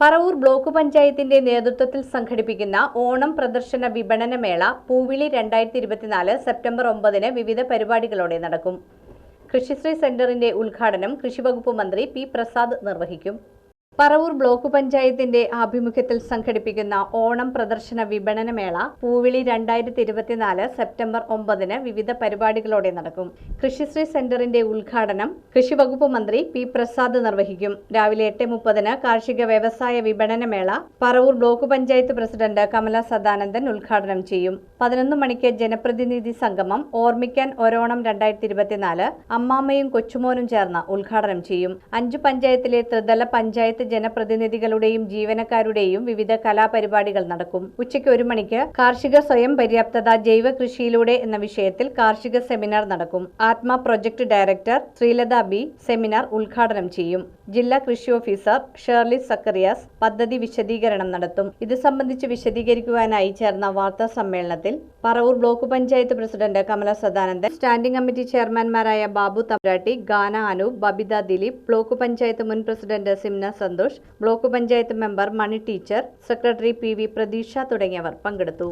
Paravur block പഞ്ചായത്തിന്റെ നേതൃത്വത്തിൽ സംഘടിപ്പിക്കുന്ന ഓണം പ്രദർശന വിപണന മേള പൂവിളി രണ്ടായിരത്തി ഇരുപത്തിനാല് സെപ്റ്റംബർ ഒമ്പതിന് വിവിധ പരിപാടികളോടെ നടക്കും. കൃഷിശ്രീ സെന്ററിന്റെ ഉദ്ഘാടനം കൃഷിവകുപ്പ് മന്ത്രി പി പ്രസാദ് നിർവഹിക്കും. പറവൂർ ബ്ലോക്ക് പഞ്ചായത്തിന്റെ ആഭിമുഖ്യത്തിൽ സംഘടിപ്പിക്കുന്ന ഓണം പ്രദർശന വിപണനമേള പൂവിളി രണ്ടായിരത്തി ഇരുപത്തിനാല് സെപ്റ്റംബർ ഒമ്പതിന് വിവിധ പരിപാടികളോടെ നടക്കും. കൃഷിശ്രീ സെന്ററിന്റെ ഉദ്ഘാടനം കൃഷിവകുപ്പ് മന്ത്രി പി പ്രസാദ് നിർവഹിക്കും. രാവിലെ എട്ട് മുപ്പതിന് കാർഷിക വ്യവസായ വിപണനമേള പറവൂർ ബ്ലോക്ക് പഞ്ചായത്ത് പ്രസിഡന്റ് കമല സദാനന്ദൻ ഉദ്ഘാടനം ചെയ്യും. പതിനൊന്ന് മണിക്ക് ജനപ്രതിനിധി സംഗമം ഓർമ്മിക്കാൻ ഒരോണം രണ്ടായിരത്തി ഇരുപത്തിനാല് അമ്മാമ്മയും കൊച്ചുമോനും ചേർന്ന് ഉദ്ഘാടനം ചെയ്യും. അഞ്ചു പഞ്ചായത്തിലെ ത്രിതല പഞ്ചായത്ത് ജനപ്രതിനിധികളുടെയും ജീവനക്കാരുടെയും വിവിധ കലാപരിപാടികൾ നടക്കും. ഉച്ചയ്ക്ക് ഒരു മണിക്ക് കാർഷിക സ്വയം പര്യാപ്തത ജൈവ കൃഷിയിലൂടെ എന്ന വിഷയത്തിൽ കാർഷിക സെമിനാർ നടക്കും. Atma project director Sreelatha B seminar ഉദ്ഘാടനം ചെയ്യും. ജില്ലാ കൃഷി ഓഫീസർ ഷേർലി സക്കറിയാസ് പദ്ധതി വിശദീകരണം നടത്തും. ഇത് സംബന്ധിച്ച് വിശദീകരിക്കുവാനായി ചേർന്ന വാർത്താ സമ്മേളനത്തിൽ Paravur block panchayat president Kamala Sadanandan standing committee ചെയർമാൻമാരായ Babu Thamparatti ഗാന അനൂപ് ബബിത ദിലീപ് ബ്ലോക്ക് പഞ്ചായത്ത് മുൻ president Simna Santhosh block panchayat member Mani teacher secretary P V Pratheeksha തുടങ്ങിയവർ പങ്കെടുത്തു.